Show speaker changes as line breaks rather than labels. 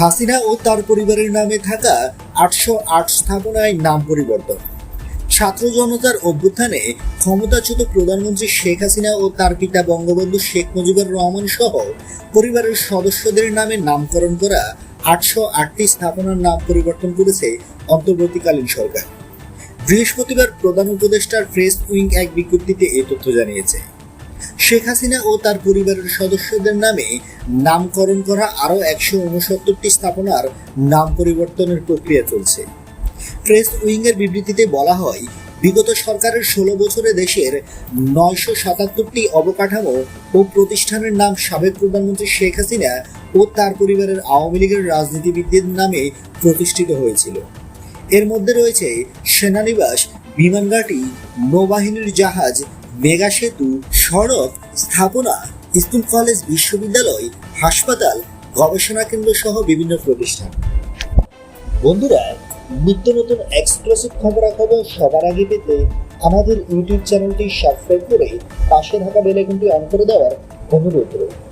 হাসিনা ও তার পরিবারের নামে থাকা আটশো আট স্থাপনায় নাম পরিবর্তন। ছাত্র জনতার অভ্যুত্থানে ক্ষমতাচ্যুত প্রধানমন্ত্রী শেখ হাসিনা ও তার পিতা বঙ্গবন্ধু শেখ মুজিবুর রহমান সহ পরিবারের সদস্যদের নামে নামকরণ করা আটশো আটটি স্থাপনার নাম পরিবর্তন করেছে অন্তর্বর্তীকালীন সরকার। বৃহস্পতিবার প্রধান উপদেষ্টার প্রেস উইং এক বিজ্ঞপ্তিতে এ তথ্য জানিয়েছে। শেখ হাসিনা ও তার পরিবারের সদস্যদের নামে নামকরণ করা আরও একশো উনসত্তরটি স্থাপনার নাম পরিবর্তনের প্রক্রিয়া চলছে। প্রেস উইংয়ের বিবৃতিতে বলা হয়, বিগত সরকারের ষোলো বছরে দেশের নয়শো সাতাত্তরটি অবকাঠামো ও প্রতিষ্ঠানের নাম সাবেক প্রধানমন্ত্রী শেখ হাসিনা ও তার পরিবারের আওয়ামী লীগের রাজনীতিবিদদের নামে প্রতিষ্ঠিত হয়েছিল। এর মধ্যে রয়েছে সেনানিবাস বিমানঘাটি নৌবাহিনীর জাহাজ মেগা সেতু সড়ক স্থাপনা স্কুল কলেজ বিশ্ববিদ্যালয় হাসপাতাল গবেষণা কেন্দ্র সহ বিভিন্ন প্রতিষ্ঠান। বন্ধুরা, নিত্য নতুন এক্সক্লুসিভ খবরাখবর সবার আগে পেতে আমাদের ইউটিউব চ্যানেলটি সাবস্ক্রাইব করে পাশে থাকা বেলে কিন্তু অন করে দেওয়ার অনুরোধ রইল।